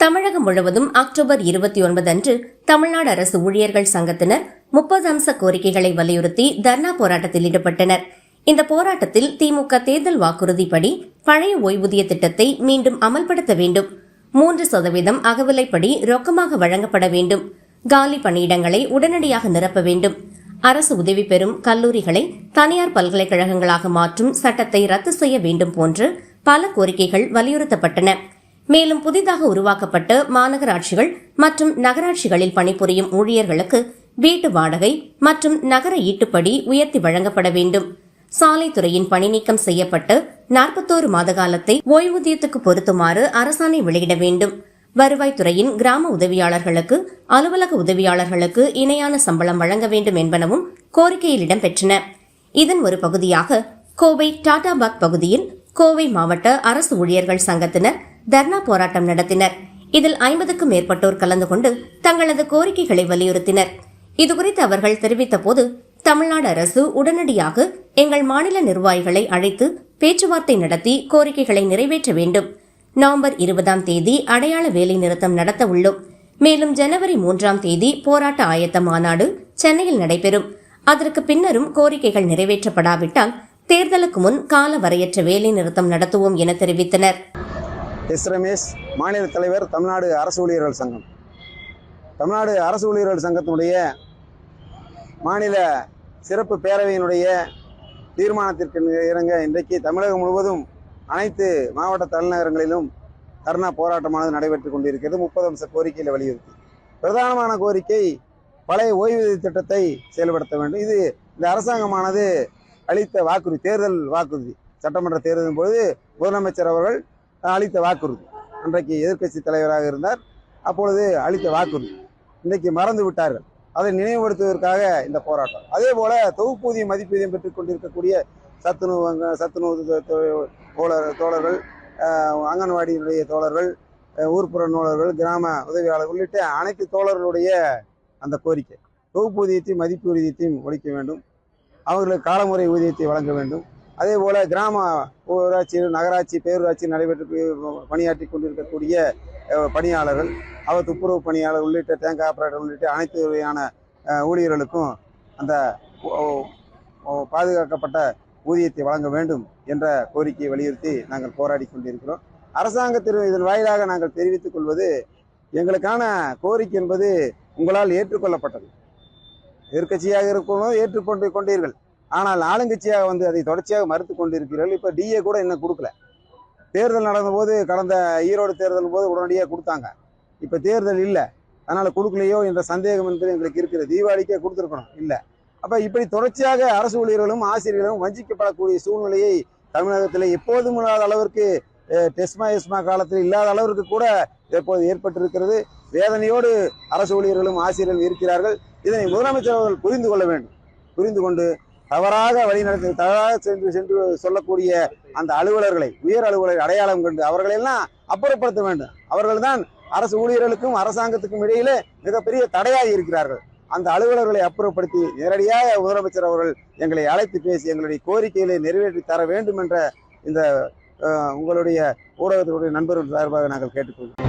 தமிழகம் முழுவதும் அக்டோபர் இருபத்தி ஒன்பது அன்று தமிழ்நாடு அரசு ஊழியர்கள் சங்கத்தினர் முப்பது அம்ச கோரிக்கைகளை வலியுறுத்தி தர்ணா போராட்டத்தில் ஈடுபட்டனர். இந்த போராட்டத்தில் திமுக தேர்தல் வாக்குறுதிப்படி பழைய ஓய்வூதிய திட்டத்தை மீண்டும் அமல்படுத்த வேண்டும். மூன்று சதவீதம் அகவிலைப்படி ரொக்கமாக வழங்கப்பட வேண்டும். காலி பணியிடங்களை உடனடியாக நிரப்ப வேண்டும். அரசு உதவி பெறும் கல்லூரிகளை தனியார் பல்கலைக்கழகங்களாக மாற்றும் சட்டத்தை ரத்து செய்ய வேண்டும் போன்று பல கோரிக்கைகள் வலியுறுத்தப்பட்டன. மேலும் புதிதாக உருவாக்கப்பட்ட மாநகராட்சிகள் மற்றும் நகராட்சிகளில் பணிபுரியும் ஊழியர்களுக்கு வீட்டு வாடகை மற்றும் நகர ஈட்டுப்படி உயர்த்தி வழங்கப்பட வேண்டும். சாலைத்துறையின் பணி நீக்கம் செய்யப்பட்டு நாற்பத்தோரு மாத காலத்தை ஓய்வூதியத்துக்கு பொருத்துமாறு அரசாணை வெளியிட வேண்டும். வருவாய்த்துறையின் கிராம உதவியாளர்களுக்கு அலுவலக உதவியாளர்களுக்கு இணையான சம்பளம் வழங்க வேண்டும் என்பனவும் கோரிக்கையில் இடம்பெற்றன. இதன் ஒரு பகுதியாக கோவை டாடா பாக் பகுதியில் கோவை மாவட்ட அரசு ஊழியர்கள் சங்கத்தினர் தர்ணா போராட்டம் நடத்தினர். இதில் ஐம்பதுக்கும் மேற்பட்டோர் கலந்து கொண்டு தங்களது கோரிக்கைகளை வலியுறுத்தினர். இதுகுறித்து அவர்கள் தெரிவித்த போது தமிழ்நாடு அரசு உடனடியாக எங்கள் மாநில நிர்வாகிகளை அழைத்து பேச்சுவார்த்தை நடத்தி கோரிக்கைகளை நிறைவேற்ற வேண்டும். நவம்பர் இருபதாம் தேதி அடையாள வேலை நிறுத்தம் நடத்த உள்ளோம். மேலும் ஜனவரி மூன்றாம் தேதி போராட்ட ஆயத்த மாநாடு சென்னையில் நடைபெறும். அதற்கு பின்னரும் கோரிக்கைகள் நிறைவேற்றப்படாவிட்டால் தேர்தலுக்கு முன் கால வரையற்ற வேலை நிறுத்தம் நடத்துவோம் என தெரிவித்தனர். எஸ் ரமேஷ் மாநில தலைவர் தமிழ்நாடு அரசு ஊழியர்கள் சங்கம். தமிழ்நாடு அரசு ஊழியர்கள் சங்கத்தினுடைய மாநில சிறப்பு பேரவையினுடைய தீர்மானத்திற்கு இறங்க இன்றைக்கு தமிழகம் முழுவதும் அனைத்து மாவட்ட தலைநகரங்களிலும் தர்ணா போராட்டமானது நடைபெற்றுக் கொண்டிருக்கிறது. முப்பது அம்ச கோரிக்கையில் வலியுறுத்தி. பிரதானமான கோரிக்கை பழைய ஓய்வூதிய திட்டத்தை செயல்படுத்த வேண்டும். இது இந்த அரசாங்கமானது அளித்த வாக்குறுதி தேர்தல் வாக்குறுதி. சட்டமன்ற தேர்தலின் பொழுது முதலமைச்சர் அவர்கள் அளித்த வாக்குறுதி. அன்றைக்கு எதிர்க்கட்சி தலைவராக இருந்தார். அப்பொழுது அளித்த வாக்குறுதி. இன்றைக்கு மறந்து விட்டார்கள். அதை நினைவுபடுத்துவதற்காக இந்த போராட்டம். அதே போல தொகுப்பூதிய மதிப்பீதியம் பெற்றுக் கொண்டிருக்கக்கூடிய சத்துணவு அங்க- சத்துணவு தோழர் தோழர்கள் அங்கன்வாடியினுடைய தோழர்கள் ஊர்ப்புற நூலர்கள் கிராம உதவியாளர் உள்ளிட்ட அனைத்து தோழர்களுடைய அந்த கோரிக்கை. தொகுப்பூதியத்தையும் மதிப்பூதியத்தையும் ஒழிக்க வேண்டும். அவர்களுக்கு காலமுறை ஊதியத்தை வழங்க வேண்டும். அதே போல் கிராம ஊராட்சி நகராட்சி பேரூராட்சி நடைபெற்று பணியாற்றி கொண்டிருக்கக்கூடிய பணியாளர்கள் அவர் துப்புரவு பணியாளர் உள்ளிட்ட டேங்க் ஆப்பரேட்டர் உள்ளிட்ட அனைத்து வகையான ஊழியர்களுக்கும் அந்த பாதுகாக்கப்பட்ட ஊதியத்தை வழங்க வேண்டும் என்ற கோரிக்கையை வலியுறுத்தி நாங்கள் போராடி கொண்டிருக்கிறோம். அரசாங்கத்திற்கு இதன் வாயிலாக நாங்கள் தெரிவித்துக் கொள்வது எங்களுக்கான கோரிக்கை என்பது உங்களால் ஏற்றுக்கொள்ளப்பட்டது. எதிர்க்கட்சியாக இருக்கணும் ஏற்றுக்கொண்டு கொண்டீர்கள். ஆனால் ஆளுங்கட்சியாக வந்து அதை தொடர்ச்சியாக மறுத்து கொண்டிருக்கிறீர்கள். இப்போ டிஏ கூட இன்னும் கொடுக்கல? தேர்தல் நடந்தபோது கடந்த ஈரோடு தேர்தல் போது உடனடியாக கொடுத்தாங்க. இப்போ தேர்தல் இல்லை. அதனால் கொடுக்கலையோ என்ற சந்தேகம் என்பது எங்களுக்கு இருக்குது தீபாவளிக்கே கொடுத்துருக்கணும். இல்லை. அப்போ இப்படி தொடர்ச்சியாக அரசு ஊழியர்களும் ஆசிரியர்களும் வஞ்சிக்கப்படக்கூடிய சூழ்நிலையை தமிழகத்தில் எப்போதும் இல்லாத அளவிற்கு டெஸ்மா எஸ்மா காலத்தில் இல்லாத அளவிற்கு கூட இப்போது ஏற்பட்டிருக்கிறது. வேதனையோடு அரசு ஊழியர்களும் ஆசிரியர்களும் இருக்கிறார்கள். இதனை முதலமைச்சர் அவர்கள் புரிந்து கொள்ள வேண்டும். புரிந்து கொண்டு தவறாக வழிநடத்தி தவறாக சென்று சென்று சொல்லக்கூடிய அந்த அலுவலர்களை உயர் அலுவலரை அடையாளம் கண்டு அவர்களெல்லாம் அப்புறப்படுத்த வேண்டும். அவர்கள்தான் அரசு ஊழியர்களுக்கும் அரசாங்கத்துக்கும் இடையிலே மிகப்பெரிய தடையாக இருக்கிறார்கள். அந்த அலுவலர்களை அப்புறப்படுத்தி நேரடியாக முதலமைச்சர் அவர்கள் எங்களை அழைத்து பேசி எங்களுடைய கோரிக்கைகளை நிறைவேற்றி தர வேண்டும் என்ற இந்த உங்களுடைய ஊடகத்தினுடைய நண்பர்கள் சார்பாக நாங்கள் கேட்டுக்கொள்கிறோம்.